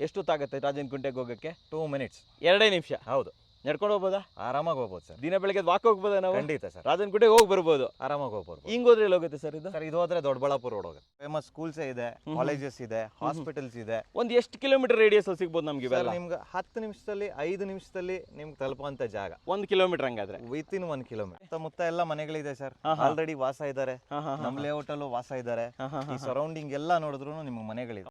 ಎಷ್ಟೊತ್ತಾಗುತ್ತೆ ರಾಜನ್ ಕುಂಟೆಗೆ ಹೋಗೋಕ್ಕೆ? Two minutes ಎರಡೇ ನಿಮಿಷ. ಹೌದು. ನಡ್ಕೊಂಡು ಹೋಗ್ಬೋದಾ? ಆರಾಮಾಗಿ ಹೋಗ್ಬೋದು ಸರ್. ದಿನ ಬೆಳಗ್ಗೆ ವಾಕ್ ಹೋಗ್ಬೋದಾ ನಾವು? ಖಂಡಿತ ಸರ್. ರಾಜನ್ ಕುಂಟೆಗೆ ಹೋಗಿ ಬರ್ಬೋದು. ಆರಾಮಾಗಿ ಹೋಗ್ಬೋದು. ಹಿಂಗ್ ಹೋದ್ರೆ ಎಲ್ಲಿ ಹೋಗುತ್ತೆ ಸರ್ ಇದು? ಸರ್ ಇದು ಹೋದ್ರೆ ದೊಡ್ಡಬಳ್ಳಾಪುರ ರೋಡ್ ಹೋಗುತ್ತೆ. ಫೇಮಸ್ ಸ್ಕೂಲ್ಸ್ ಇದೆ ಕಾಲೇಜಸ್ ಇದೆ ಹಾಸ್ಪಿಟಲ್ಸ್ ಇದೆ. ಒಂದು ಎಷ್ಟು ಕಿಲೋಮೀಟರ್ ರೇಡಿಯಸ್ ಅಲ್ಲಿ ಸಿಗ್ಬೋದು ನಮ್ಗೆ ಇವೆಲ್ಲ? ನಿಮ್ಗೆ ಹತ್ತು ನಿಮಿಷದಲ್ಲಿ ಐದು ನಿಮಿಷದಲ್ಲಿ ನಿಮ್ಗೆ ತಲುಪುವಂತ ಜಾಗ. ಒಂದು ಕಿಲೋಮೀಟರ್ ಹಂಗಾದ್ರೆ. ವಿತ್ ಇನ್ ಒನ್ ಕಿಲೋಮೀಟರ್ ಸುತ್ತಮುತ್ತ ಎಲ್ಲ ಮನೆಗಳಿದೆ ಸರ್. ಆಲ್ರೆಡಿ ವಾಸ ಇದ್ದಾರೆ ನಮ್ಮ ಲೇಔಟ್ ಅಲ್ಲೂ ವಾಸ ಇದ್ದಾರೆ ಈ ಸರೌಂಡಿಂಗ್ ಎಲ್ಲ ನೋಡಿದ್ರು ನಿಮ್ಗೆ ಮನೆಗಳಿದೆ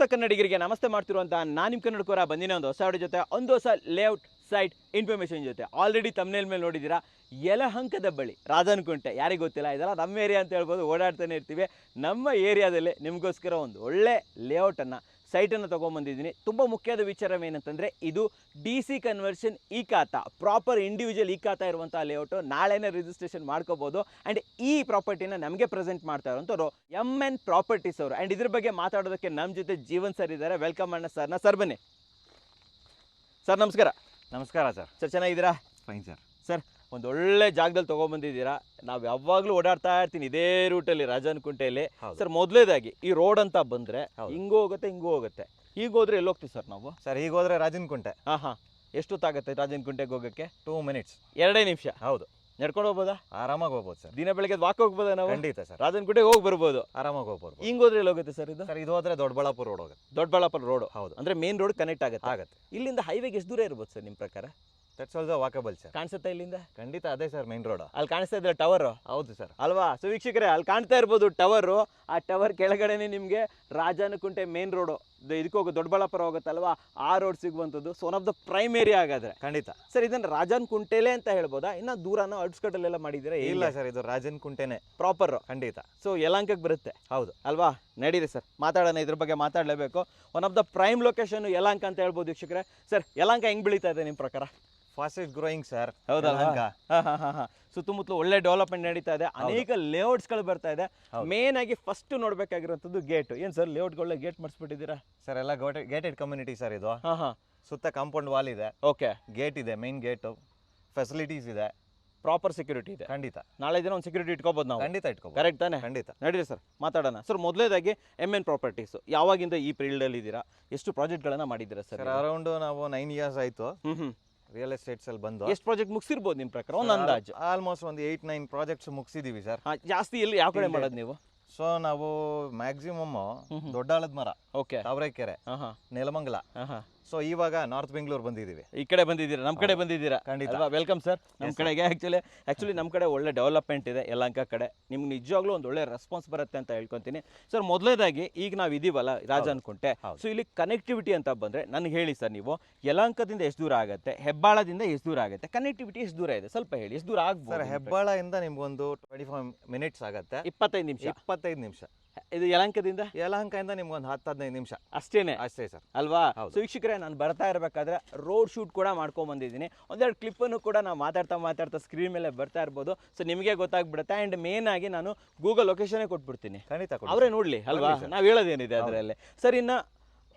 ಸಮಸ್ತ ಕನ್ನಡಿಗರಿಗೆ ನಮಸ್ತೆ ಮಾಡ್ತಿರುವಂತಹ ನಾನು ನಿಮ್ಮ ಕನ್ನಡಕೋರ ಬಂದಿನ ಒಂದು ಹೊಸ ಜೊತೆ, ಒಂದು ಹೊಸ ಲೇಔಟ್ ಸೈಟ್ ಇನ್ಫಾರ್ಮೇಷನ್ ಜೊತೆ. ಆಲ್ರೆಡಿ ತಮ್ಮನೇಲ್ ಮೇಲೆ ನೋಡಿದ್ದೀರಾ? ಯಲಹಂಕದ ಬಳಿ, ರಾಜನಕುಂಟೆ. ಯಾರಿಗೂ ಗೊತ್ತಿಲ್ಲ? ಇದೆಲ್ಲ ನಮ್ಮ ಏರಿಯಾ ಅಂತ ಹೇಳ್ಬೋದು, ಓಡಾಡ್ತಾನೆ ಇರ್ತೀವಿ. ನಮ್ಮ ಏರಿಯಾದಲ್ಲಿ ನಿಮಗೋಸ್ಕರ ಒಂದು ಒಳ್ಳೆ ಲೇಔಟನ್ನು ಸೈಟನ್ನು ತೊಗೊಂಬಂದಿದ್ದೀನಿ. ತುಂಬ ಮುಖ್ಯವಾದ ವಿಚಾರವೇನಂತಂದರೆ ಇದು ಡಿ ಸಿ ಕನ್ವರ್ಷನ್ ಈ ಖಾತಾ ಪ್ರಾಪರ್ ಇಂಡಿವಿಜುವಲ್ ಈ ಖಾತಾ ಇರುವಂಥ ಲೇಔಟು ನಾಳೆನೇ ರಿಜಿಸ್ಟ್ರೇಷನ್ ಮಾಡ್ಕೋಬೋದು. ಆ್ಯಂಡ್ ಈ ಪ್ರಾಪರ್ಟಿನ ನಮಗೆ ಪ್ರೆಸೆಂಟ್ ಮಾಡ್ತಾ ಇರೋಂಥವ್ರು ಎಂ ಎನ್ ಪ್ರಾಪರ್ಟೀಸ್ ಅವರು. ಆ್ಯಂಡ್ ಇದ್ರ ಬಗ್ಗೆ ಮಾತಾಡೋದಕ್ಕೆ ನಮ್ಮ ಜೊತೆ ಜೀವನ್ ಸರ್ ಇದ್ದಾರೆ. ವೆಲ್ಕಮ್ ಅಣ್ಣ ಸರ್ನ ಸರ್ ಬನ್ನಿ. ಸರ್ ನಮಸ್ಕಾರ. ನಮಸ್ಕಾರ ಸರ್. ಸರ್ ಚೆನ್ನಾಗಿದ್ದೀರಾ? Fine sir sir. ಒಂದು ಒಳ್ಳೆ ಜಾಗದಲ್ಲಿ ತಗೊಂಡ್ಬಂದಿದ್ದೀರಾ ನಾವು ಯಾವಾಗಲೂ ಓಡಾಡ್ತಾ ಇರ್ತೀನಿ ಇದೇ ರೂಟಲ್ಲಿ ರಾಜನಕುಂಟೆಯಲ್ಲಿ ಕುಂಟೆಯಲ್ಲಿ. ಸರ್ ಮೊದಲೇದಾಗಿ ಈ ರೋಡ್ ಅಂತ ಬಂದರೆ. ಹಿಂಗೂ ಹೋಗುತ್ತೆ ಹಿಂಗೂ ಹೋಗುತ್ತೆ. ಈಗ ಹೋದ್ರೆ ಎಲ್ಲಿ ಹೋಗ್ತೀವಿ ಸರ್ ನಾವು? ಸರ್ ಈಗ ಹೋದ್ರೆ ರಾಜನಕುಂಟೆ ಹಾಂ ಹಾಂ. ಎಷ್ಟೊತ್ತಾಗುತ್ತೆ ರಾಜನಕುಂಟೆಗೆ ಹೋಗೋಕ್ಕೆ? ಟೂ ಮಿನಿಟ್ಸ್ ಎರಡೇ ನಿಮಿಷ. ಹೌದು. ನಡ್ಕೊಂಡು ಹೋಗ್ಬೋದಾ? ಆರಾಮಾಗಿ ಹೋಗ್ಬೋದು ಸರ್. ದಿನ ಬೆಳಗ್ಗೆ ವಾಕ್ ಹೋಗ್ಬೋದಾ ನಾವು? ಖಂಡಿತ ಸರ್. ರಾಜನಕುಂಟೆಗೆ ಹೋಗಿ ಬರ್ಬೋದು. ಆರಾಮಾಗಿ ಹೋಗ್ಬೋದು. ಹಿಂಗೆ ಹೋದ್ರೆ ಎಲ್ಲಿ ಹೋಗುತ್ತೆ ಸರ್ ಇದು? ಸರ್ ಇದು ಹೋದ್ರೆ ದೊಡ್ಡಬಳ್ಳಾಪುರ ರೋಡ್ ಹೋಗುತ್ತೆ. ದೊಡ್ಡಬಳ್ಳಾಪುರ ರೋಡ್. ಹೌದು. ಅಂದ್ರೆ ಮೇನ್ ರೋಡ್ ಕನೆಕ್ಟ್ ಆಗುತ್ತೆ. ಆಗುತ್ತೆ. ಇಲ್ಲಿಂದ ಹೈವೇಗೆ ಎಷ್ಟು ದೂರ ಇರ್ಬೋದು ಸರ್ ನಿಮ್ಮ ಪ್ರಕಾರ? ದಟ್ಸ್ ಆಲ್ಸೋ ವಾಕಬಲ್ ಸರ್ ಕಾಣಿಸುತ್ತೆ ಇಲ್ಲಿಂದ? ಖಂಡಿತ ಅದೇ ಸರ್ ಮೈನ್ ರೋಡ್ ಅಲ್ಲಿ ಕಾಣಿಸ್ತಾ ಇದ್ರೆ ಟವರ್ ಹೌದು ಸರ್ ಅಲ್ವಾ? ಸೊ ವೀಕ್ಷಕರೇ ಅಲ್ಲಿ ಕಾಣ್ತಾ ಇರ್ಬೋದು ಟವರು ಆ ಟವರ್ ಕೆಳಗಡೆನೆ ನಿಮಗೆ ರಾಜನಕುಂಟೆ ಮೇನ್ ರೋಡು ಇದಕ್ಕೆ ಹೋಗೋ ದೊಡ್ಡಬಳ್ಳಾಪುರ ಹೋಗುತ್ತಲ್ವಾ ಆ ರೋಡ್ ಸಿಗುವಂಥದ್ದು so one of the prime area ಹಾಗಾದ್ರೆ. ಖಂಡಿತ. ಸರ್ ಇದನ್ನ ರಾಜನ್ ಕುಂಟೆಲೆ ಅಂತ ಹೇಳ್ಬೋದಾ? ಇನ್ನ ದೂರನ ಅಡ್ಸ್ಕಟ್ಟಲೆಲ್ಲ ಮಾಡಿದ್ರೆ ಇಲ್ಲ ಸರ್ ಇದು ರಾಜನ್ ಕುಂಟೆನೆ. ಪ್ರಾಪರ್ ಖಂಡಿತ. ಸೊ ಯಲಾಂಕಕ್ಕೆ ಬರುತ್ತೆ. ಹೌದು. ಅಲ್ವಾ? ನಡೀರಿ ಸರ್. ಮಾತಾಡೋಣ ಇದ್ರ ಬಗ್ಗೆ ಮಾತಾಡಲೇಬೇಕು. One of the prime location Yelahanka ಅಂತ ಹೇಳ್ಬೋದು ವೀಕ್ಷಕರೇ. ಸರ್ ಯಲಾಂಕ ಹೆಂಗ್ ಬೆಳೀತಾ ಇದೆ ನಿಮ್ಮ ಪ್ರಕಾರ? ಫಾಸ್ಟೆಸ್ಟ್ ಗ್ರೋಯಿಂಗ್ ಸರ್ ಹೌದಾ ಸುತ್ತಮುತ್ತಲು ಒಳ್ಳೆ ಡೆವಲಪ್ಮೆಂಟ್ ನಡೀತಾ ಇದೆ. ಅನೇಕ ಲೇಔಟ್ಸ್ಗಳು ಬರ್ತಾ ಇದೆ. ಮೇನ್ ಆಗಿ ಫಸ್ಟ್ ನೋಡ್ಬೇಕಾಗಿರೋದು ಗೇಟ್ ಏನ್ ಸರ್ ಲೇಔಟ್ಗಳ ಗೇಟ್ ಮಾಡಿಸ್ಬಿಟ್ಟಿದ್ದೀರಾ? ಸರ್ ಎಲ್ಲ ಗೇಟೆಡ್ ಕಮ್ಯುನಿಟಿ ಸರ್ ಇದು. ಸುತ್ತ ಕಾಂಪೌಂಡ್ ವಾಲ್ ಇದೆ. ಓಕೆ ಗೇಟ್ ಇದೆ ಮೇನ್ ಗೇಟ್ ಫೆಸಿಲಿಟೀಸ್ ಇದೆ. ಪ್ರಾಪರ್ ಸೆಕ್ಯೂರಿಟಿ ಇದೆ. ಖಂಡಿತ. ನಾಳೆ ದಿನ ಒಂದು ಸೆಕ್ಯೂರಿಟಿ ಇಟ್ಕೋಬೋದು ನಾವು. ಖಂಡಿತ ಇಟ್ಕೋಬಹುದು ಕರೆಕ್ಟ್ ತಾನೆ? ಖಂಡಿತ. ನಡೀರಿ ಸರ್ ಮಾತಾಡೋಣ. ಸರ್ ಮೊದಲೇದಾಗಿ ಎಂ ಎನ್ ಪ್ರಾಪರ್ಟೀಸ್ ಯಾವಾಗಿಂದ ಈ ಫೀಲ್ಡಲ್ಲಿ ಇದ್ದೀರಾ? ಎಷ್ಟು ಪ್ರಾಜೆಕ್ಟ್ಗಳನ್ನ ಮಾಡಿದ್ದೀರಾ ಸರ್ ಸರ್ ಅರೌಂಡ್ ನಾವು ನೈನ್ ಇಯರ್ಸ್ ಆಯ್ತು. ರಿಯಲ್ ಎಸ್ಟೇಟ್ಸ್ ಅಲ್ಲಿ ಬಂದು ಎಷ್ಟು ಪ್ರಾಜೆಕ್ಟ್ ಮುಗಿಸಿರ್ಬೋದು ನಿಮ್ಮ ಪ್ರಕಾರ? ಒಂದು ಅಂದಾಜು. ಆಲ್ಮೋಸ್ಟ್ ಒಂದು ಏಯ್ಟ್ ನೈನ್ ಪ್ರಾಜೆಕ್ಟ್ಸ್ ಮುಗಿಸಿದೀವಿ ಸರ್ ಜಾಸ್ತಿ ಎಲ್ಲಿ ಯಾವ ಕಡೆ ಇಲ್ಲಿ. ಮಾಡೋದು ನೀವು? ಸೊ ನಾವು ಮ್ಯಾಕ್ಸಿಮಮ್ ದೊಡ್ಡ ಆಳದ ದೊಡ್ಡಾಳದ ಮರ ಓಕೆ ತಾವರೆಕೆರೆ ನೆಲಮಂಗಲ. ಸೊ ಇವಾಗ ನಾರ್ತ್ ಬೆಂಗಳೂರು ಬಂದಿದ್ದೀವಿ. ಈ ಕಡೆ ಬಂದಿದ್ದೀರಾ? ನಮ್ಮ ಕಡೆ ಬಂದಿದ್ದೀರಾ? ಖಂಡಿತ. ಅಲ್ವಾ? ವೆಲ್ಕಮ್ ಸರ್ ನಮ್ಮ ಕಡೆಗೆ ಆ್ಯಕ್ಚುಲಿ ಆ್ಯಕ್ಚುಲಿ ನಮ್ಮ ಕಡೆ ಒಳ್ಳೆ ಡೆವಲಪ್ಮೆಂಟ್ ಇದೆ ಯಲಹಂಕ ಕಡೆ. ನಿಮ್ಗೆ ನಿಜವಾಗ್ಲೂ ಒಂದು ಒಳ್ಳೆ ರೆಸ್ಪಾನ್ಸ್ ಬರುತ್ತೆ ಅಂತ ಹೇಳ್ಕೊತೀನಿ. ಸರ್ ಮೊದಲೇದಾಗಿ ಈಗ ನಾವು ಇದೀವಲ್ಲ ರಾಜ ಅನ್ಕೊಂಡೆ. ಹೌದು. ಸೊ ಇಲ್ಲಿ ಕನೆಕ್ಟಿವಿಟಿ ಅಂತ ಬಂದರೆ ನನಗೆ ಹೇಳಿ ಸರ್ ನೀವು ಯಲಹಂಕದಿಂದ ಎಷ್ಟು ದೂರ ಆಗುತ್ತೆ? ಹೆಬ್ಬಾಳದಿಂದ ಎಷ್ಟು ದೂರ ಆಗುತ್ತೆ? ಕನೆಕ್ಟಿವಿಟಿ ಎಷ್ಟು ದೂರ ಇದೆ? ಸ್ವಲ್ಪ ಹೇಳಿ. ಎಷ್ಟು ದೂರ ಸರ್ ಆಗ್ಬೋದು ಹೆಬ್ಬಾಳದಿಂದ ನಿಮ್ಗೊಂದು ಟ್ವೆಂಟಿ ಫೈವ್ ಮಿನಿಟ್ಸ್ ಆಗುತ್ತೆ. ಇಪ್ಪತ್ತೈದು ನಿಮಿಷ. ಇಪ್ಪತ್ತೈದು ನಿಮಿಷ. ಇದು ಯಲಂಕದಿಂದ ಯಲಹಂಕದಿಂದ ನಿಮ್ಗೊಂದು ಹತ್ತು ಹದಿನೈದು ನಿಮಿಷ. ಅಷ್ಟೇನೆ? ಅಷ್ಟೇ ಸರ್. ಅಲ್ವಾ? ಹೌದು. ಸೊ ವೀಕ್ಷಕರೇ ನಾನು ಬರ್ತಾ ಇರಬೇಕಾದ್ರೆ ರೋಡ್ ಶೂಟ್ ಕೂಡ ಮಾಡ್ಕೊಂಡ್ ಬಂದಿದ್ದೀನಿ. ಒಂದೆರಡು ಕ್ಲಿಪ್ಪನ್ನು ಕೂಡ ನಾವು ಮಾತಾಡ್ತಾ ಮಾತಾಡ್ತಾ ಸ್ಕ್ರೀನ್ ಮೇಲೆ ಬರ್ತಾ ಇರ್ಬೋದು. ಸೊ ನಿಮಗೆ ಗೊತ್ತಾಗ್ಬಿಡುತ್ತೆ. ಆ್ಯಂಡ್ ಮೇನ್ ಆಗಿ ನಾನು ಗೂಗಲ್ ಲೊಕೇಶನ್ನೇ ಕೊಟ್ಬಿಡ್ತೀನಿ. ಖಂಡಿತ ಕೊಡಿ ಅವರೇ ನೋಡ್ಲಿ ಅಲ್ವಾ. ನಾವು ಹೇಳೋದೇನಿದೆ. ಅದರಲ್ಲಿ. ಸರ್ ಇನ್ನು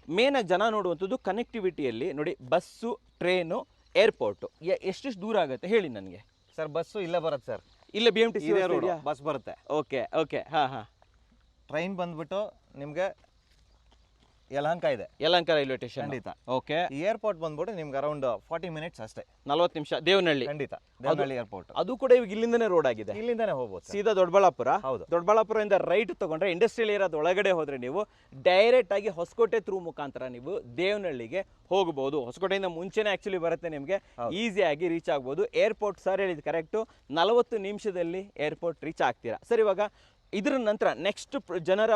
ಮೇನ್ ಆಗಿ ಜನ ನೋಡುವಂಥದ್ದು ಕನೆಕ್ಟಿವಿಟಿಯಲ್ಲಿ ನೋಡಿ ಬಸ್ಸು ಟ್ರೈನು ಏರ್ಪೋರ್ಟು ಎಷ್ಟೆಷ್ಟು ದೂರ ಆಗುತ್ತೆ? ಹೇಳಿ ನನಗೆ. ಸರ್ ಬಸ್ಸು ಇಲ್ಲೇ ಬರುತ್ತೆ ಸರ್. ಇಲ್ಲೇ ಬಿ ಎಂ ಟಿ ಸಿ ಇದೇ ರೋಡ್ ಬಸ್ ಬರುತ್ತೆ. ಓಕೆ ಓಕೆ ಹಾಂ ಹಾಂ. ಟ್ರೈನ್ ಬಂದ್ಬಿಟ್ಟು ನಿಮ್ಗೆ ಯಲಹಂಕ ಇದೆ. Yelahanka railway station. ಖಂಡಿತ. ಓಕೆ. ಏರ್ಪೋರ್ಟ್ ಬಂದ್ಬಿಟ್ಟು ನಿಮ್ಗೆ ಅರೌಂಡ್ ಫಾರ್ಟಿ ಮಿನಿಟ್ಸ್ ಅಷ್ಟೇ. ನಲ್ವತ್ತು ನಿಮಿಷ ದೇವನಹಳ್ಳಿ. ಖಂಡಿತ. ದೇವನಹಳ್ಳಿ ಏರ್ಪೋರ್ಟ್ ಅದು ಕೂಡ ಇವಾಗ ಇಲ್ಲಿಂದನೇ ರೋಡ್ ಆಗಿದೆ. ಇಲ್ಲಿಂದನೇ ಹೋಗ್ಬೋದು ಸೀದಾ ದೊಡ್ಡಬಳ್ಳಾಪುರ? ಹೌದು. ದೊಡ್ಡಬಳ್ಳಾಪುರದಿಂದ ರೈಟ್ ತಗೊಂಡ್ರೆ ಇಂಡಸ್ಟ್ರಿಯಲ್ ಏರಿಯಾದ ಒಳಗಡೆ ಹೋದ್ರೆ ನೀವು ಡೈರೆಕ್ಟ್ ಆಗಿ ಹೊಸಕೋಟೆ ಥ್ರೂ ಮುಖಾಂತರ ನೀವು ದೇವನಹಳ್ಳಿಗೆ ಹೋಗಬಹುದು ಹೊಸಕೋಟೆಯಿಂದ ಮುಂಚೆನೇ ಆಕ್ಚುಲಿ ಬರುತ್ತೆ ನಿಮಗೆ. ಈಸಿಯಾಗಿ ರೀಚ್ ಆಗ್ಬೋದು. ಏರ್ಪೋರ್ಟ್ ಸರ್ ಹೇಳಿದ್ ಕರೆಕ್ಟು ನಲವತ್ತು ನಿಮಿಷದಲ್ಲಿ ಏರ್ಪೋರ್ಟ್ ರೀಚ್ ಆಗ್ತೀರಾ? ಸರ್ ಇವಾಗ ಇದರ ನಂತರ ನೆಕ್ಸ್ಟ್ ಜನರ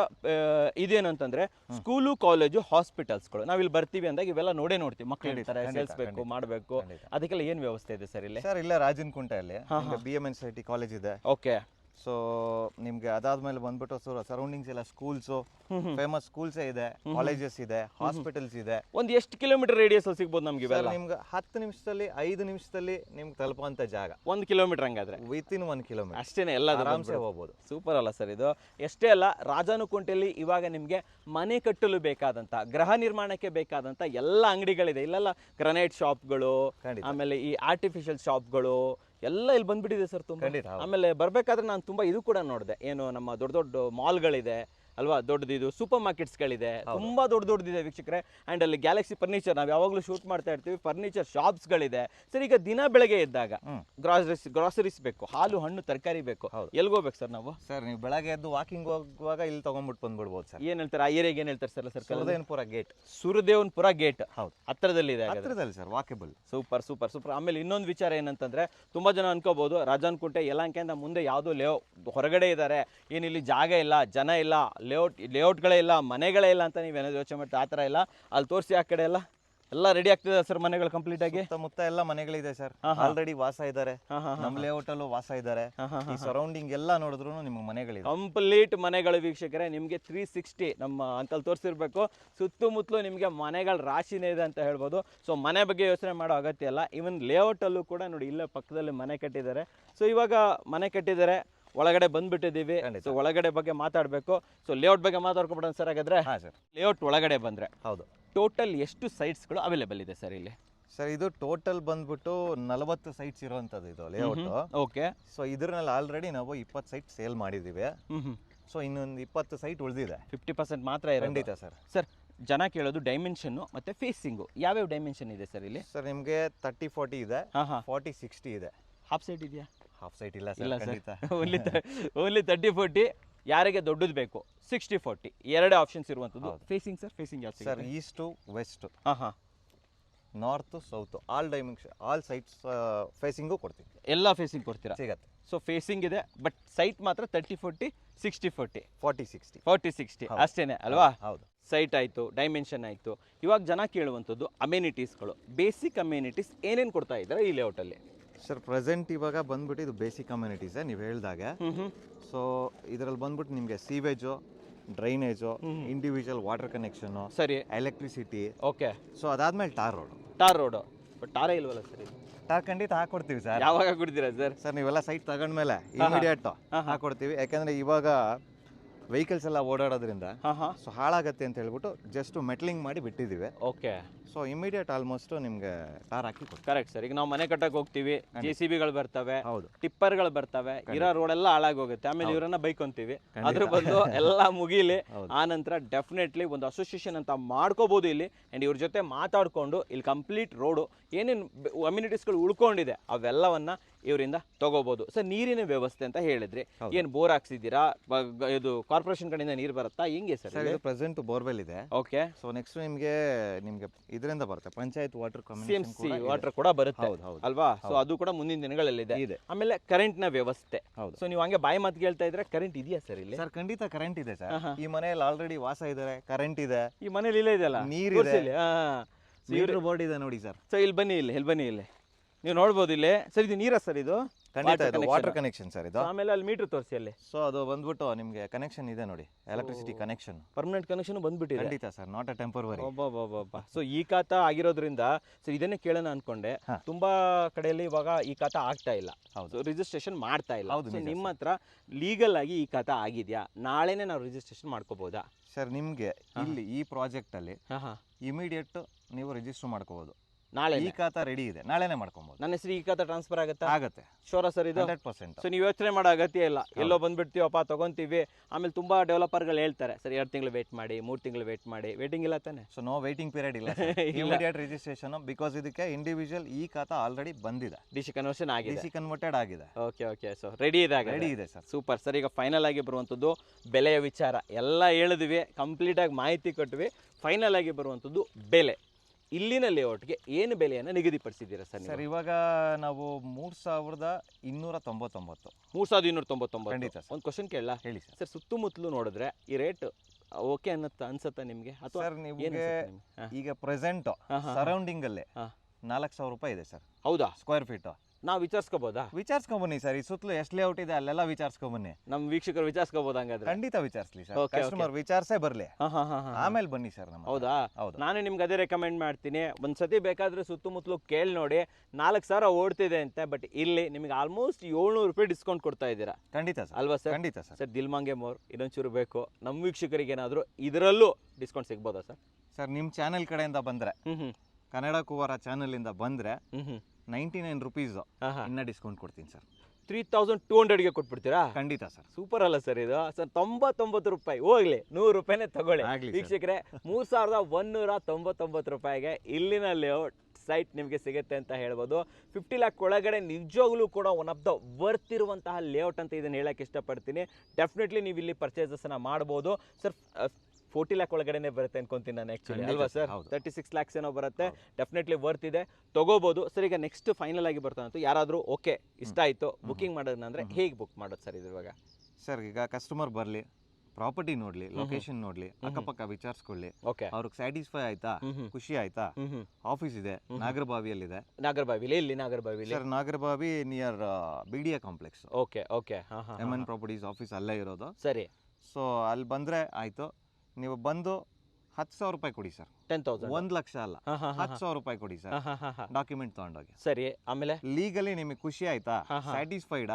ಇದೇನಂತಂದ್ರೆ ಸ್ಕೂಲು ಕಾಲೇಜು ಹಾಸ್ಪಿಟಲ್ಸ್ಗಳು ನಾವಿಲ್ಲಿ ಬರ್ತೀವಿ ಅಂದಾಗ ಇವೆಲ್ಲ ನೋಡೇ ನೋಡ್ತೀವಿ. ಮಕ್ಕಳು ಇರ್ತಾರೆ ಸೇರಿಸ್ಬೇಕು ಮಾಡಬೇಕು. ಖಂಡಿತ. ಅದಕ್ಕೆಲ್ಲ ಏನು ವ್ಯವಸ್ಥೆ ಇದೆ ಸರ್ ಇಲ್ಲಿ? ಸರ್ ಇಲ್ಲ ರಾಜನ್ ಕುಂಟೆ ಅಲ್ಲಿ B M N C T college ಇದೆ. ಓಕೆ ಸೊ ನಿಮ್ಗೆ ಅದಾದ್ಮೇಲೆ ಬಂದ್ಬಿಟ್ಟು ಸರೌಂಡಿಂಗ್ಸ್ ಎಲ್ಲ ಸ್ಕೂಲ್ಸು ಫೇಮಸ್ ಸ್ಕೂಲ್ಸ್ ಇದೆ ಕಾಲೇಜಸ್ ಇದೆ ಹಾಸ್ಪಿಟಲ್ಸ್ ಇದೆ. ಒಂದು ಎಷ್ಟು ಕಿಲೋಮೀಟರ್ ರೇಡಿಯಸ್ ಅಲ್ಲಿ ಸಿಗ್ಬೋದು ನಮ್ಗೆ ಸರ್ ಇವೆಲ್ಲ ನಿಮ್ಗೆ ಹತ್ತು ನಿಮಿಷದಲ್ಲಿ ಐದು ನಿಮಿಷದಲ್ಲಿ ನಿಮ್ಗೆ ತಲುಪುವಂತ ಜಾಗ. ಒಂದು ಕಿಲೋಮೀಟರ್ ಹಂಗಾದ್ರೆ? ವಿತ್ ಇನ್ ಒನ್ ಕಿಲೋಮೀಟರ್ ಅಷ್ಟೇನೆ ಎಲ್ಲ ಆರಾಮ್ಸೆ ಹೋಗ್ಬೋದು. ಸೂಪರ್ ಅಲ್ಲ ಸರ್ ಇದು. ಎಷ್ಟೇ ಅಲ್ಲ ರಾಜಾನುಕುಂಟೆಯಲ್ಲಿ ಇವಾಗ ನಿಮಗೆ ಮನೆ ಕಟ್ಟಲು ಬೇಕಾದಂತ ಗೃಹ ನಿರ್ಮಾಣಕ್ಕೆ ಬೇಕಾದಂತ ಎಲ್ಲ ಅಂಗಡಿಗಳಿದೆ. ಇಲ್ಲೆಲ್ಲ ಗ್ರನೈಟ್ ಶಾಪ್ಗಳು. ಆಮೇಲೆ ಈ ಆರ್ಟಿಫಿಷಿಯಲ್ ಶಾಪ್ಗಳು ಎಲ್ಲ ಇಲ್ಲಿ ಬಂದ್ಬಿಟ್ಟಿದೆ ಸರ್ ತುಂಬ. ಆಮೇಲೆ ಬರ್ಬೇಕಾದ್ರೆ ನಾನು ತುಂಬಾ ಇದು ಕೂಡ ನೋಡಿದೆ. ಏನು ನಮ್ಮ ದೊಡ್ಡ ದೊಡ್ಡ ಮಾಲ್ಗಳಿದೆ ಅಲ್ವಾ? ದೊಡ್ಡದು ಇದು ಸೂಪರ್ ಮಾರ್ಕೆಟ್ಸ್ಗಳಿದೆ. ತುಂಬಾ ದೊಡ್ಡ ದೊಡ್ಡದಿದೆ ವೀಕ್ಷಕರೇ. ಆ್ಯಂಡ್ ಅಲ್ಲಿ ಗ್ಯಾಲಕ್ಸಿ ಫರ್ನಿಚರ್ ನಾವು ಯಾವಾಗಲೂ ಶೂಟ್ ಮಾಡ್ತಾ ಇರ್ತೀವಿ. ಫರ್ನಿಚರ್ ಶಾಪ್ಸ್ಗಳಿದೆ ಸರ್ ಈಗ ದಿನ ಬೆಳಗ್ಗೆ ಇದ್ದಾಗ ಗ್ರಾಸರಿಸ್ ಗ್ರಾಸರೀಸ್ ಬೇಕು. ಹಾಲು ಹಣ್ಣು ತರಕಾರಿ ಬೇಕು. ಎಲ್ಲಿ ಹೋಗ್ಬೇಕು ಸರ್ ನಾವು? ಸರ್ ನೀವು ಬೆಳಗ್ಗೆ ಎದ್ದು ವಾಕಿಂಗ್ ಹೋಗುವಾಗ ಇಲ್ಲಿ ತಗೊಂಡ್ಬಿಟ್ಟು ಬಂದ್ಬಿಡ್ಬೋದು ಸರ್. ಏನು ಹೇಳ್ತಾರೆ? ಆ ಏರಿಯಾಗೆ ಏನು ಹೇಳ್ತಾರೆ sir circle Suradevanapura gate Suradevanpura gate ಹೌದು. ಹತ್ರದಲ್ಲಿ ಇದೆ ಹತ್ರದಲ್ಲಿ sir walkable super super super. ಆಮೇಲೆ ಇನ್ನೊಂದು ವಿಚಾರ ಏನಂತಂದ್ರೆ ತುಂಬಾ ಜನ ಅನ್ಕೋಬಹುದು ರಾಜಾನ್ಕುಂಟೆ ಅಂತ ಮುಂದೆ ಯಾವುದೋ ಲೇಔ ಹೊರಗಡೆ ಇದ್ದಾರೆ. ಏನಿಲ್ಲಿ ಜಾಗ ಇಲ್ಲ ಜನ ಇಲ್ಲ ಲೇಔಟ್ ಲೇಔಟ್ಗಳೇ ಇಲ್ಲ ಮನೆಗಳೇ ಇಲ್ಲ ಅಂತ ನೀವೇನೋ ಯೋಚನೆ ಮಾಡ್ತಾ ಆ ಥರ ಇಲ್ಲ. ಅಲ್ಲಿ ತೋರಿಸಿ ಆ ಕಡೆ ಎಲ್ಲ. ಎಲ್ಲ ರೆಡಿ ಆಗ್ತಿದೆ ಸರ್ ಮನೆಗಳು ಕಂಪ್ಲೀಟ್ ಆಗಿ? ಸುತ್ತಮುತ್ತ ಎಲ್ಲ ಮನೆಗಳಿದೆ ಸರ್. ಆಲ್ರೆಡಿ ವಾಸ ಇದ್ದಾರೆ. ನಮ್ಮ ಲೇಔಟ್ ಅಲ್ಲೂ ವಾಸ ಇದ್ದಾರೆ ಈ ಸರೌಂಡಿಂಗ್ ಎಲ್ಲ ನೋಡಿದ್ರು ನಿಮ್ಗೆ ಮನೆಗಳಿದೆ. ಕಂಪ್ಲೀಟ್ ಮನೆಗಳು ವೀಕ್ಷಕರೇ. ನಿಮಗೆ ತ್ರೀ ಸಿಕ್ಸ್ಟಿ ನಮ್ಮ ಅಂತಲ್ಲಿ ತೋರಿಸಿರ್ಬೇಕು. ಸುತ್ತಮುತ್ತಲು ನಿಮಗೆ ಮನೆಗಳ ರಾಶಿನೇ ಇದೆ ಅಂತ ಹೇಳ್ಬೋದು. ಸೊ ಮನೆ ಬಗ್ಗೆ ಯೋಚನೆ ಮಾಡೋ ಅಗತ್ಯ ಇಲ್ಲ. ಈವನ್ ಲೇಔಟಲ್ಲೂ ಕೂಡ ನೋಡಿ ಇಲ್ಲೇ ಪಕ್ಕದಲ್ಲಿ ಮನೆ ಕಟ್ಟಿದ್ದಾರೆ. ಸೊ ಇವಾಗ ಮನೆ ಕಟ್ಟಿದ್ದಾರೆ. ಒಳಗಡೆ ಬಂದ್ಬಿಟ್ಟಿದ್ದೀವಿ. ಸೊ ಒಳಗಡೆ ಬಗ್ಗೆ ಮಾತಾಡಬೇಕು. ಸೊ ಲೇಔಟ್ ಬಗ್ಗೆ ಮಾತಾಡ್ಕೊಬಿಡೋಣ ಸರ್ ಹಾಗಾದ್ರೆ? ಹಾಂ ಸರ್. ಲೇಔಟ್ ಒಳಗಡೆ ಬಂದರೆ. ಹೌದು. ಟೋಟಲ್ ಎಷ್ಟು ಸೈಟ್ಸ್ಗಳು ಅವೈಲೇಬಲ್ ಇದೆ ಸರ್ ಇಲ್ಲಿ? ಸರ್ ಇದು ಟೋಟಲ್ ಬಂದ್ಬಿಟ್ಟು ನಲವತ್ತು ಸೈಟ್ಸ್ ಇರುವಂಥದ್ದು ಇದು ಲೇಔಟ್ ಓಕೆ ಸೊ ಇದ್ರಲ್ಲಿ ಆಲ್ರೆಡಿ ನಾವು ಇಪ್ಪತ್ತು ಸೈಟ್ ಸೇಲ್ ಮಾಡಿದ್ದೀವಿ. ಸೊ ಇನ್ನೊಂದು ಇಪ್ಪತ್ತು ಸೈಟ್ ಉಳಿದಿದೆ. ಫಿಫ್ಟಿ ಪರ್ಸೆಂಟ್ ಮಾತ್ರ ಖಂಡಿತ ಸರ್. ಸರ್ ಜನ ಕೇಳೋದು ಡೈಮೆನ್ಷನ್ನು ಮತ್ತು ಫೇಸಿಂಗು ಯಾವ್ಯಾವ ಡೈಮೆನ್ಷನ್ ಇದೆ ಸರ್ ಇಲ್ಲಿ? ಸರ್ ನಿಮಗೆ ತರ್ಟಿ ಫಾರ್ಟಿ ಇದೆ. ಹಾಂ ಹಾಂ. ಫಾರ್ಟಿ ಸಿಕ್ಸ್ಟಿ ಇದೆ. ಹಾಫ್ ಸೈಡ್ ಇದೆಯಾ? ಹಾಫ್ ಸೈಟ್ ಇಲ್ಲ ಇಲ್ಲ sir only only thirty forty ಯಾರಿಗೆ ದೊಡ್ಡದು ಬೇಕು? ಸಿಕ್ಸ್ಟಿ ಫೋರ್ಟಿ ಎರಡೇ ಆಪ್ಷನ್ಸ್ ಇರುವಂಥದ್ದು. ಫೇಸಿಂಗ್ ಸರ್ ಫೇಸಿಂಗ್ ಯಾವ ಸರ್ ಈಸ್ಟು ವೆಸ್ಟ್ ಹಾಂ ಹಾಂ north south all dimension all sites facing ಕೊಡ್ತೀವಿ. ಎಲ್ಲ ಫೇಸಿಂಗ್ ಕೊಡ್ತೀರಾ? ಸಿಗತ್ತೆ. ಸೊ ಫೇಸಿಂಗ್ ಇದೆ ಬಟ್ ಸೈಟ್ ಮಾತ್ರ thirty forty sixty forty forty sixty forty sixty. ಅಷ್ಟೇನೆ ಅಲ್ವಾ? ಹೌದು ಸೈಟ್ ಆಯಿತು ಡೈಮೆನ್ಷನ್ ಆಯಿತು. ಇವಾಗ ಜನ ಕೇಳುವಂಥದ್ದು ಅಮ್ಯುನಿಟೀಸ್ಗಳು ಬೇಸಿಕ್ ಅಮ್ಯುನಿಟೀಸ್ ಏನೇನು ಕೊಡ್ತಾ ಇದ್ದಾರೆ ಈ ಲೇಔಟಲ್ಲಿ ಸರ್ ಪ್ರೆಸೆಂಟ್ ಇವಾಗ ಬಂದ್ಬಿಟ್ಟು ಇದು ಬೇಸಿಕ್ ಕಮ್ಯುನಿಟೀಸೇ ನೀವು ಹೇಳ್ದಾಗ. ಸೊ ಇದರಲ್ಲಿ ಬಂದ್ಬಿಟ್ಟು ನಿಮಗೆ sewage drainage individual water connection ಸರಿ. Electricity okay. ಸೊ ಅದಾದ್ಮೇಲೆ tar road. Tar road. But ಟಾರೇ ಇಲ್ವಲ್ಲ ಸರ್ ಇದು? ಟಾರ್ ಖಂಡಿತ ಹಾಕೊಡ್ತೀವಿ ಸರ್. ಯಾವಾಗ ಕೊಡ್ತೀರಾ ಸರ್? ಸರ್ ನೀವೆಲ್ಲ ಸೈಟ್ ತಗೊಂಡ್ಮೇಲೆ ಇಮಿಡಿಯೇಟ್ ಹಾಕೊಡ್ತೀವಿ. ಯಾಕಂದ್ರೆ ಇವಾಗ ವೆಹಿಕಲ್ಸ್ ಎಲ್ಲ ಓಡಾಡೋದ್ರಿಂದ ಸೊ ಹಾಳಾಗತ್ತೆ ಅಂತ ಹೇಳ್ಬಿಟ್ಟು ಜಸ್ಟ್ ಮೆಟ್ಲಿಂಗ್ ಮಾಡಿ ಬಿಟ್ಟಿದ್ದೀವಿ. ಓಕೆ ಸೊ ಇಮಿಡಿಯೇಟ್ ಆಲ್ಮೋಸ್ಟ್ ನಿಮ್ಗೆ ಕಾರ್ ಹಾಕಿ ಕರೆಕ್ಟ್ ಸರ್ ಈಗ ನಾವು ಮನೆ ಕಟ್ಟಕ್ಕೆ ಹೋಗ್ತೀವಿ ಜೆ ಸಿ ಬಿಗಳು ಬರ್ತವೆ ಹೌದು. ಟಿಪ್ಪರ್ಗಳು ಬರ್ತವೆ ಇರೋ ರೋಡ್ ಎಲ್ಲ ಹಾಳಾಗೋಗುತ್ತೆ. ಆಮೇಲೆ ಇವರನ್ನ ಬೈಕೊಂತೀವಿ. ಅದ್ರ ಬಂದು ಎಲ್ಲ ಮುಗಿಲಿ. ಆ ನಂತರ ಡೆಫಿನೆಟ್ಲಿ ಒಂದು ಅಸೋಸಿಯೇಷನ್ ಅಂತ ಮಾಡ್ಕೋಬಹುದು ಇಲ್ಲಿ. ಅಂಡ್ ಇವ್ರ ಜೊತೆ ಮಾತಾಡ್ಕೊಂಡು ಇಲ್ಲಿ ಕಂಪ್ಲೀಟ್ ರೋಡು ಏನೇನು ಅಮ್ಯುನಿಟೀಸ್ಗಳು ಉಳ್ಕೊಂಡಿದೆ ಅವೆಲ್ಲವನ್ನ ಇವರಿಂದ ತಗೋಬಹುದು ಸರ್ ನೀರಿನ ವ್ಯವಸ್ಥೆ ಅಂತ ಹೇಳಿದ್ರಿ. ಏನ್ ಬೋರ್ ಹಾಕ್ಸಿದ್ದೀರಾ? ಇದು ಕಾರ್ಪೊರೇಷನ್ ಕಡೆಯಿಂದ ನೀರು ಬರುತ್ತಾ? ಹೆಂಗೆ ಸರ್ ಸರ್ ಇದು? ಪ್ರೆಸೆಂಟ್ ಬೋರ್ವೆಲ್ ಇದೆ ಓಕೆ. ಸೊ ನೆಕ್ಸ್ಟ್ ನಿಮಗೆ ನಿಮಗೆ ಇದರಿಂದ ಬರುತ್ತೆ. ಪಂಚಾಯತ್ ವಾಟರ್ ಸಿ ವಾಟರ್ ಕೂಡ ಬರುತ್ತೆ. ಹೌದು ಹೌದು. ಅಲ್ವಾ? ಸೊ ಅದು ಕೂಡ ಮುಂದಿನ ದಿನಗಳಲ್ಲಿ ಇದೆ. ಆಮೇಲೆ ಕರೆಂಟ್ನ ವ್ಯವಸ್ಥೆ. ಹೌದು. ಸೊ ನೀವು ಹಂಗೆ ಬಾಯಿ ಮಾತು ಕೇಳ್ತಾ ಇದ್ರೆ ಕರೆಂಟ್ ಇದೆಯಾ ಸರ್ ಇಲ್ಲಿ? ಸರ್ ಖಂಡಿತ ಕರೆಂಟ್ ಇದೆ ಸರ್. ಈ ಮನೆಯಲ್ಲಿ ಆಲ್ರೆಡಿ ವಾಸ ಇದ್ದಾರೆ ಕರೆಂಟ್ ಇದೆ. ಈ ಮನೇಲಿ ಇಲ್ಲೇ ಇದೆಯಲ್ಲ? ನೀರು ಇದೆ. ಮೀಟರ್ ಬೋರ್ಡ್ ಇದೆ ನೋಡಿ ಸರ್. ಸೊ ಇಲ್ಲಿ ಬನ್ನಿ ಇಲ್ಲಿ ಇಲ್ಲಿ ಬನ್ನಿ ಇಲ್ಲಿ. ನೀವು ನೋಡ್ಬೋದು ಇಲ್ಲಿ. ಸರ್ ಇದು ನೀರ ಸರ್ ಇದು? ಖಂಡಿತ Water ಇದು connection. ವಾಟರ್ ಕನೆಕ್ಷನ್ ಸರ್ ಇದು. ಆಮೇಲೆ ಅಲ್ಲಿ ಮೀಟರ್ ತೋರಿಸಿ ಅಲ್ಲಿ. ಸೊ ಅದು ಬಂದ್ಬಿಟ್ಟು ನಿಮಗೆ ಕನೆಕ್ಷನ್ ಇದೆ ನೋಡಿ. ಎಲೆಕ್ಟ್ರಿಸಿಟಿ ಕನೆಕ್ಷನ್ ಪರ್ಮನೆಂಟ್ ಕನೆಕ್ಷನ್ ಬಂದ್ಬಿಟ್ಟಿದೆ. ಖಂಡಿತ ಸರ್ ನಾಟ್ ಅ ಟೆಂಪರವರಿ ಒಬ್ಬ ಸೊ ಈ ಖಾತ ಆಗಿರೋದ್ರಿಂದ ಸರ್ ಇದನ್ನೇ ಕೇಳೋಣ ಅನ್ಕೊಂಡೆ. ಹಾ. ತುಂಬಾ ಕಡೆಯಲ್ಲಿ ಇವಾಗ ಈ ಖಾತ ಆಗ್ತಾ ಇಲ್ಲ. ಹೌದು. ರಿಜಿಸ್ಟ್ರೇಷನ್ ಮಾಡ್ತಾ ಇಲ್ಲ. ಹೌದು, ನಿಜ ನಿಮ್ಮ ಹತ್ರ ಲೀಗಲ್ ಆಗಿ ಈ ಖಾತ ಆಗಿದ್ಯಾ? ನಾಳೆನೇ ನಾವು ರಿಜಿಸ್ಟ್ರೇಷನ್ ಮಾಡ್ಕೋಬಹುದಾ ಸರ್ ನಿಮಗೆ ಇಲ್ಲಿ ಈ ಪ್ರಾಜೆಕ್ಟ್ ಅಲ್ಲಿ ಇಮಿಡಿಯೇಟ್ ನೀವು ರಿಜಿಸ್ಟರ್ ಮಾಡ್ಕೋಬಹುದು ನಾಳೆ ಈ ಖಾತಾ ರೆಡಿ ಇದೆ. ನಾಳೆನೆ ಮಾಡ್ಕೊಬಹುದು ನನ್ನ ಹೆಸರು ಈ ಖಾತಾ ಟ್ರಾನ್ಸ್ಫರ್ ಆಗುತ್ತಾ? ಆಗುತ್ತೆ. ಶೋರ ಸರ್ ಇದು ಹಂಡ್ರೆಡ್ ಪರ್ಸೆಂಟ್. ಸೊ ನೀವು ಯೋಚನೆ ಮಾಡೋ ಅಗತ್ಯ ಇಲ್ಲ. ಎಲ್ಲೋ ಬಂದ್ಬಿಡ್ತೀವಪ್ಪ ತಗೊಂತೀವಿ. ಆಮೇಲೆ ತುಂಬಾ ಡೆವಲಪರ್ಗಳು ಹೇಳ್ತಾರೆ ಸರ್ ಎರಡು ತಿಂಗಳು ವೇಟ್ ಮಾಡಿ ಮೂರು ತಿಂಗಳು ವೇಟ್ ಮಾಡಿ. ವೇಟಿಂಗ್ ಇಲ್ಲ ತಾನೆ? ಸೊ ನೋ ವೇಟಿಂಗ್ ಪೀರಿಯಡ್ ಇಲ್ಲ. ಇಮಿಡಿಯೇಟ್ ರಿಜಿಸ್ಟ್ರೇಷನ್ ಬಿಕಾಸ್ ಇದಕ್ಕೆ ಇಂಡಿವಿಜುವಲ್ ಈ ಖಾತಾ ಆಲ್ರೆಡಿ ಬಂದಿದೆ. ಡಿಸಿ ಕನ್ವರ್ಷನ್ ಆಗಿದೆ. ಡಿಸಿ ಕನ್ವರ್ಟೆಡ್ ಆಗಿದೆ. ಓಕೆ ಓಕೆ ಸೊ ರೆಡಿ ಇದೆ ರೆಡಿ ಇದೆ ಸರ್ ಸೂಪರ್ ಸರ್ ಈಗ ಫೈನಲ್ ಆಗಿ ಬರುವಂಥದ್ದು ಬೆಲೆಯ ವಿಚಾರ. ಎಲ್ಲ ಹೇಳಿದ್ವಿ ಕಂಪ್ಲೀಟಾಗಿ ಮಾಹಿತಿ ಕೊಟ್ವಿ. ಫೈನಲ್ ಆಗಿ ಬರುವಂಥದ್ದು ಬೆಲೆ. ಇಲ್ಲಿನ ಲೇಔಟ್ಗೆ ಏನು ಬೆಲೆಯನ್ನು ನಿಗದಿಪಡಿಸಿದ್ದೀರಾ ಸರ್ ಸರ್ ಇವಾಗ ನಾವು ಮೂರು ಸಾವಿರದ ಇನ್ನೂರ ತೊಂಬತ್ತೊಂಬತ್ತು ಮೂರು ಸಾವಿರದ ಇನ್ನೂರ ತೊಂಬತ್ತೊಂಬತ್ತು ಖಂಡಿತ ಸರ್. ಒಂದು ಕ್ವಶನ್ ಕೇಳಲ್ಲ ಹೇಳಿ ಸರ್. ಸರ್ ಸುತ್ತಮುತ್ತಲು ನೋಡಿದ್ರೆ ಈ ರೇಟ್ ಓಕೆ ಅನ್ನತ್ತ ಅನ್ಸತ್ತಾ ನಿಮಗೆ? ಅಥವಾ ಸರ್ ನಿಮಗೆ. ಈಗ ಪ್ರೆಸೆಂಟ್ ಸರೌಂಡಿಂಗಲ್ಲೇ. ನಾಲ್ಕು ಸಾವಿರ ರೂಪಾಯಿ ಇದೆ ಸರ್. ಹೌದಾ? ಸ್ಕ್ವೇರ್ ಫೀಟ್ ನಾವು ವಿಚಾರಿಸ್ಕೋಬೋದಾ? ವಿಚಾರಿಸ್ಕೊಂಬನ್ನಿ ಸರ್ ಈ ಸುತ್ತಲೂ ಎಷ್ಟು ಲೇಔಟ್ ಇದೆ ಅಲ್ಲೆಲ್ಲ ವಿಚಾರಿಸ್ಕೊಂಬನ್ನಿ ನಮ್ಮ ವೀಕ್ಷಕರು ವಿಚಾರಿಸ್ಕೋಬೋದು ಹಂಗಾದ್ರೆ? ಖಂಡಿತ ವಿಚಾರಿಸ್ಲಿ ಸರ್ Okay, okay. ಕಸ್ಟಮರ್ ವಿಚಾರಿಸೇ ಬರಲಿ. ಹಾಂ ಹಾಂ ಹಾಂ ಹಾಂ ಆಮೇಲೆ ಬನ್ನಿ ಸರ್ ನಮ್ಮ ಹೌದಾ? ಹೌದು. ನಾನು ನಿಮ್ಗೆ ಅದೇ ರೆಕಮೆಂಡ್ ಮಾಡ್ತೀನಿ. ಒಂದ್ಸತಿ ಬೇಕಾದ್ರೆ ಸುತ್ತಮುತ್ತಲು ಕೇಳಿ ನೋಡಿ. ನಾಲ್ಕು ಸಾವಿರ ಓಡ್ತಿದೆ ಅಂತ ಬಟ್ ಇಲ್ಲಿ ನಿಮಗೆ ಆಲ್ಮೋಸ್ಟ್ ಏಳ್ನೂರು ರೂಪಾಯಿ ಡಿಸ್ಕೌಂಟ್ ಕೊಡ್ತಾ ಇದ್ದೀರಾ. ಖಂಡಿತ ಸರ್ ಅಲ್ವಾ ಸರ್? ಖಂಡಿತ ಸರ್. ಸರ್ ದಿಲ್ಮಾಂಗೆ ಮೋರ್ ಇದೊಂಚೂರು ಬೇಕು. ನಮ್ಮ ವೀಕ್ಷಕರಿಗೆ ಏನಾದರೂ ಇದರಲ್ಲೂ ಡಿಸ್ಕೌಂಟ್ ಸಿಗ್ಬೋದಾ ಸರ್? ಸರ್ ನಿಮ್ಮ ಚಾನೆಲ್ ಕಡೆಯಿಂದ ಬಂದ್ರೆ ಹ್ಞೂ ಹ್ಞೂ ಕನ್ನಡ ಕುವಾರ ಚಾನೆಲ್ ಇಂದ ಬಂದ್ರೆ ಹ್ಞೂ ಹ್ಞೂ ನೈಂಟಿ ನೈನ್ ರುಪೀಸ್ ಇನ್ನ ಡಿಸ್ಕೌಂಟ್ ಕೊಡ್ತೀನಿ ಸರ್. ತ್ರೀ ತೌಸಂಡ್ ಟೂ ಹಂಡ್ರೆಡ್ಗೆ ಕೊಟ್ಬಿಡ್ತೀರಾ? ಖಂಡಿತ ಸರ್. ಸೂಪರ್ ಅಲ್ಲ ಸರ್ ಇದು. ಸರ್ ತೊಂಬತ್ತೊಂಬತ್ತು ರೂಪಾಯಿ. ಹೋಗ್ಲಿ ನೂರು ರೂಪಾಯಿನೇ ತಗೊಳ್ಳಿ. ವೀಕ್ಷಕರೇ ಮೂರು ಸಾವಿರದ ಒಂದೂರ ತೊಂಬತ್ತೊಂಬತ್ತು ರೂಪಾಯಿಗೆ ಇಲ್ಲಿನ ಲೇಔಟ್ ಸೈಟ್ ನಿಮಗೆ ಸಿಗುತ್ತೆ ಅಂತ ಹೇಳ್ಬೋದು. ಫಿಫ್ಟಿ ಲ್ಯಾಕ್ ಒಳಗಡೆ ನಿಜವಾಗ್ಲೂ ಕೂಡ ಒನ್ ಆಫ್ ದ ವರ್ತ್ ಇರುವಂತಹ ಲೇಔಟ್ ಅಂತ ಇದನ್ನು ಹೇಳಕ್ಕೆ ಇಷ್ಟಪಡ್ತೀನಿ. ಡೆಫಿನೆಟ್ಲಿ ನೀವು ಇಲ್ಲಿ ಪರ್ಚೇಸಸ್ನ ಮಾಡ್ಬೋದು. ಸರ್ ಫೋರ್ಟಿ ಲ್ಯಾಕ್ ಒಳಗಡೆನೆ ಬರುತ್ತೆ ಅನ್ಕೊಂತೀನಿ ನಾನು ಆ್ಯಕ್ಚುಲಿ ಅಲ್ವಾ ಸರ್. ತರ್ಟಿ ಸಿಕ್ಸ್ ಲ್ಯಾಕ್ಸ್ ಏನೋ ಬರುತ್ತೆ. ಡೆಫಿನೆಟ್ಲಿ ವರ್ತ್ ಇದೆ. ತಗೋಬಹುದು ಸರ್ ಈಗ ನೆಕ್ಸ್ಟ್ ಫೈನಲ್ ಆಗಿ ಬರ್ತಾನಂತೂ ಯಾರಾದರೂ ಓಕೆ ಇಷ್ಟ ಆಯಿತು ಬುಕಿಂಗ್ ಮಾಡೋದನ್ನ ಅಂದರೆ ಹೇಗೆ ಬುಕ್ ಮಾಡೋದು ಸರ್ ಇದು ಇವಾಗ ಸರ್ ಈಗ ಕಸ್ಟಮರ್ ಬರ್ಲಿ ಪ್ರಾಪರ್ಟಿ ನೋಡ್ಲಿ ಲೊಕೇಶನ್ ನೋಡ್ಲಿ ಅಕ್ಕಪಕ್ಕ ವಿಚಾರಿಸ್ಕೊಳ್ಳಿ. ಓಕೆ ಅವ್ರಿಗೆ ಸ್ಯಾಟಿಸ್ಫೈ ಆಯ್ತಾ. ಖುಷಿ ಆಯ್ತಾ? ಆಫೀಸ್ ಇದೆ ನಾಗರಬಾವಿಯಲ್ಲಿ ಇದೆ ನಾಗರಬಾವಿಲಿ? ಇಲ್ಲಿ ನಾಗರಬಾವಿಲಿ? Sir Nagarbhavi near B D A complex okay okay M N properties office ಅಲ್ಲೇ ಇರೋದು. ಸರಿ. ಸೊ ಅಲ್ಲಿ ಬಂದ್ರೆ ಆಯ್ತು. ನೀವು ಬಂದು ಹತ್ತು ಸಾವಿರ ರೂಪಾಯಿ ಕೊಡಿ ಸರ್. ಟೆನ್ ತೌಸಂಡ್ ಒಂದ್ ಲಕ್ಷ ಅಲ್ಲ. ಹತ್ತು ಸಾವಿರ ರೂಪಾಯಿ ಕೊಡಿ ಸರ್. ಡಾಕ್ಯುಮೆಂಟ್ ತಗೊಂಡೋಗಿ. ಸರಿ ಆಮೇಲೆ? ಲೀಗಲಿ ನಿಮಗೆ ಖುಷಿ ಆಯ್ತಾ? ಸ್ಯಾಟಿಸ್ಫೈಡ್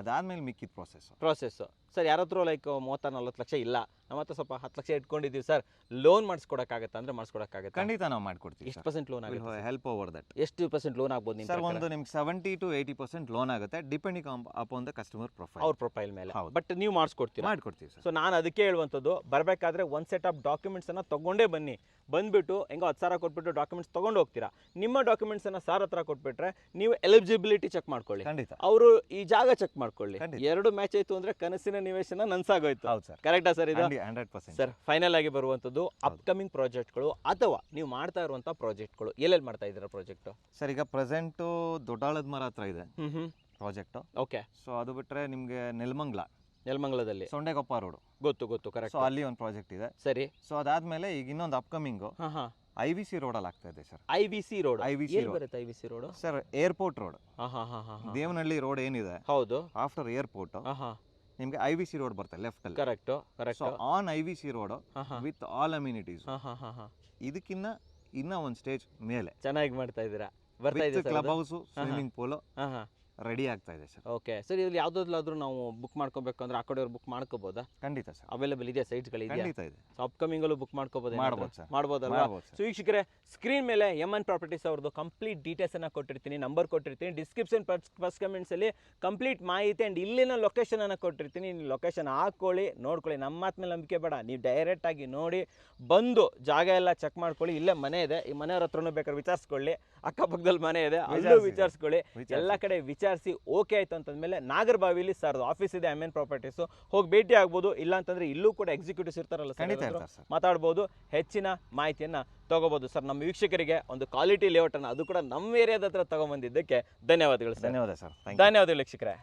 ಅದಾದ್ಮೇಲೆ ಮಿಕ್ಕಿದ ಪ್ರೊಸೆಸ್ ಪ್ರೊಸೆಸ್ ಸರ್ ಯಾರ ಹತ್ರ ಲೈಕ್ ಮೂವತ್ತ ನಲ್ವತ್ತು ಲಕ್ಷ ಇಲ್ಲ. ನಮ್ಮ ಹತ್ರ ಸ್ವಲ್ಪ ಹತ್ತು ಲಕ್ಷ ಇಟ್ಕೊಂಡಿದ್ದೀವಿ ಸರ್. ಲೋನ್ ಮಾಡಿಸ್ಕೊಡಕ್ಕಾಗತ್ತಾ ಅಂದ್ರೆ ಮಾಡಿಸ್ಕೊಡಕ್ಕಾಗತ್ತೆ? ಖಂಡಿತ ನಾವು ಮಾಡ್ಕೊಡ್ತೀವಿ ಎಷ್ಟು ಪರ್ಸೆಂಟ್ ಲೋನ್ ಆಗುತ್ತೆ ಹೆಲ್ಪ್ ಓವರ್ ದಟ್ ಎಷ್ಟು ಪರ್ಸೆಂಟ್ ಲೋನ್ ಆಗ್ಬೋದು ನಿಮ್ಗೆ ಸರ್ ಒಂದು ನಿಮ್ಗೆ seventy to eighty percent loan ಆಗುತ್ತೆ depending upon the customer profile ಅವ್ರ ಪ್ರೊಫೈಲ್ ಮೇಲೆ. ಬಟ್ ನೀವು ಮಾಡಿಸ್ಕೊಡ್ತೀವಿ ಮಾಡ್ಕೊಡ್ತೀವಿ ಸೊ ನಾನು ಅದಕ್ಕೆ ಹೇಳುವಂಥದ್ದು ಬರಬೇಕಾದ್ರೆ ಒಂದು ಸೆಟ್ ಆಫ್ ಡಾಕ್ಯುಮೆಂಟ್ಸನ್ನು ತೊಗೊಂಡೇ ಬನ್ನಿ. ಬಂದುಬಿಟ್ಟು ಹೆಂಗೋ ಹತ್ತು ಸಾವಿರ ಕೊಟ್ಬಿಟ್ಟು ಡಾಕ್ಯುಮೆಂಟ್ಸ್ ತೊಗೊಂಡು ಹೋಗ್ತೀರಾ? ನಿಮ್ಮ ಡಾಕ್ಯುಮೆಂಟ್ಸನ್ನು ಸಾರ್ ಹತ್ರ ಕೊಟ್ಬಿಟ್ರೆ ನೀವು ಎಲಿಜಿಬಿಲಿಟಿ ಚೆಕ್ ಮಾಡ್ಕೊಳ್ಳಿ. ಖಂಡಿತ. ಅವರು ಈ ಜಾಗ ಚೆಕ್ ಮಾಡ್ಕೊಳ್ಳಿ. ಎರಡು ಮ್ಯಾಚ್ ಆಯ್ತು ಅಂದ್ರೆ ಕನಸಿನ ನಿವೇಶನ ನನ್ಸಾಗೋಯ್ತು. ಹೌದು ಸರ್. ಕರೆಕ್ಟಾ ಸರ್ ಇದು? ಹಂಡ್ರೆಡ್ ಪರ್ಸೆಂಟ್ ಸರ್ ಫೈನಲ್ ಆಗಿ ಬರುವಂಥದ್ದು ಅಪ್ಕಮಿಂಗ್ ಪ್ರಾಜೆಕ್ಟ್ಗಳು ಅಥವಾ ನೀವು ಮಾಡ್ತಾ ಇರುವಂಥ ಪ್ರಾಜೆಕ್ಟ್ಗಳು ಎಲ್ಲೆಲ್ಲಿ ಮಾಡ್ತಾ ಇದ್ದೀರಾ ಪ್ರಾಜೆಕ್ಟ್ ಸರ್ ಈಗ ಪ್ರೆಸೆಂಟು ದೊಡ್ಡಾಳದ ಮರ ಹತ್ರ ಇದೆ ಪ್ರಾಜೆಕ್ಟು ಓಕೆ ಸೊ ಅದು ಬಿಟ್ರೆ ನಿಮಗೆ ನೆಲಮಂಗ್ಲ. ನೆಲಮಂಗಲದಲ್ಲಿ? ಸೊಂಡೆಗೊಪ್ಪ ರೋಡ್. ಗೊತ್ತು ಗೊತ್ತು ಕರೆಕ್ಟ್ ಸೊ ಅಲ್ಲಿ ಒಂದು ಪ್ರಾಜೆಕ್ಟ್ ಇದೆ. ಸರಿ. ಸೊ ಅದಾದ್ಮೇಲೆ ಈಗ ಇನ್ನೊಂದು ಅಪ್ಕಮಿಂಗ್ ಐ ವಿ ಸಿ ರೋಡಲ್ಲಿ ಆಗ್ತಾ ಇದೆ sir I V C road. I V C ಬರುತ್ತೆ I V C road? Sir airport road. Devanahalli road ಏನಿದೆ? ಹೌದು. ಆಫ್ಟರ್ ಏರ್ಪೋರ್ಟ್ ನಿಮ್ಗೆ ಐ ವಿ ಸಿ ರೋಡ್ ಬರ್ತದೆ ಲೆಫ್ಟ್ ಅಲ್ಲಿ. Correct correct on I V C road with all amenities ಇದಕ್ಕಿನ್ನ ಇನ್ನ ಒಂದು stage ಮೇಲೆ. ಚೆನ್ನಾಗಿ ಮಾಡ್ತಾ ಇದ್ದೀರಾ? ಬರ್ತಾ ಇದೆ club house swimming pool ready ಆಗ್ತಾ ಇದೆ ಸರ್. ಓಕೆ ಸರ್ ಇಲ್ಲಿ ಯಾವುದಾದ್ರೂ ನಾವು ಬುಕ್ ಮಾಡ್ಕೋಬೇಕು ಅಂದ್ರೆ ಆ ಕಡೆಯವ್ರು ಬುಕ್ ಮಾಡ್ಕೋಬೋದಾ? ಖಂಡಿತ ಸರ್. ಅವೈಲೇಬಲ್ ಇದೆ ಸೈಟ್ಗಳು ಖಂಡಿತ ಇದೆ. ಅಪ್ಕಮಿಂಗ್ ಅಲ್ಲೂ ಬುಕ್ ಮಾಡ್ಕೋಬೋದು ಮಾಡ್ಬೋದು ಸರ್. ಮಾಡ್ಬೋದಲ್ವಾ? ಮಾಡ್ಬೋದು ಸರ್. ಸೊ ವೀಕ್ಷಕರೇ ಸ್ಕ್ರೀನ್ ಮೇಲೆ ಎಂ ಎನ್ ಪ್ರಾಪರ್ಟೀಸ್ ಅವ್ರದ್ದು ಕಂಪ್ಲೀಟ್ ಡೀಟೇಲ್ಸ್ ಅನ್ನ ಕೊಟ್ಟಿರ್ತೀನಿ ನಂಬರ್ ಕೊಟ್ಟಿರ್ತೀನಿ ಡಿಸ್ಕ್ರಿಪ್ಷನ್ ಫಸ್ಟ್ ಕಮೆಂಟ್ಸ್ ಅಲ್ಲಿ ಕಂಪ್ಲೀಟ್ ಮಾಹಿತಿ ಅಂಡ್ ಇಲ್ಲಿನ ಲೊಕೇಶನ್ ಅನ್ನ ಕೊಟ್ಟಿರ್ತೀನಿ. ನೀವು ಲೊಕೇಶನ್ ಹಾಕೊಳ್ಳಿ ನೋಡ್ಕೊಳ್ಳಿ. ನಮ್ಮ ಮಾತ್ ಮೇಲೆ ನಂಬಿಕೆ ಬೇಡ. ನೀವು ಡೈರೆಕ್ಟ್ ಆಗಿ ನೋಡಿ ಬಂದು ಜಾಗ ಎಲ್ಲ ಚೆಕ್ ಮಾಡ್ಕೊಳ್ಳಿ. ಇಲ್ಲೇ ಮನೆ ಇದೆ. ಈ ಮನೆಯವ್ರ ಹತ್ರನೂ ಬೇಕಾದ್ರೆ ವಿಚಾರಿಸ್ಕೊಳ್ಳಿ. ಅಕ್ಕಪಕ್ಕದಲ್ಲಿ ಮನೆ ಇದೆ. ಅಲ್ಲೂ ವಿಚಾರ್ಸಿ. ವಿಚಾರಿಸ್ಕೊಳ್ಳಿ. ವಿಚಾರ್ಸಿ. ಎಲ್ಲ ಕಡೆ ವಿಚಾರಿಸಿ ಓಕೆ ಆಯ್ತು ಅಂತಂದಮೇಲೆ ನಾಗರಬಾವಿಲಿ ಸರ್ ಆಫೀಸ್ ಇದೆ ಎಂ ಎನ್ ಪ್ರಾಪರ್ಟೀಸು ಹೋಗಿ ಭೇಟಿ ಆಗ್ಬೋದು. ಇಲ್ಲ ಅಂತಂದ್ರೆ ಇಲ್ಲೂ ಕೂಡ ಎಕ್ಸಿಕ್ಯೂಟಿವ್ಸ್ ಇರ್ತಾರಲ್ಲ ಸರ್ ಮಾತಾಡ್ಬೋದು ಹೆಚ್ಚಿನ ಮಾಹಿತಿಯನ್ನ ತಗೋಬಹುದು ಸರ್. ನಮ್ಮ ವೀಕ್ಷಕರಿಗೆ ಒಂದು ಕ್ವಾಲಿಟಿ ಲೇಔಟ್ ಅನ್ನು ಅದು ಕೂಡ ನಮ್ಮ ಏರಿಯಾದ ಹತ್ರ ತಗೊಂಬಂದಿದ್ದಕ್ಕೆ ಧನ್ಯವಾದಗಳು ಸರ್. ಧನ್ಯವಾದ ಸರ್. ಧನ್ಯವಾದಗಳು ವೀಕ್ಷಕರೇ.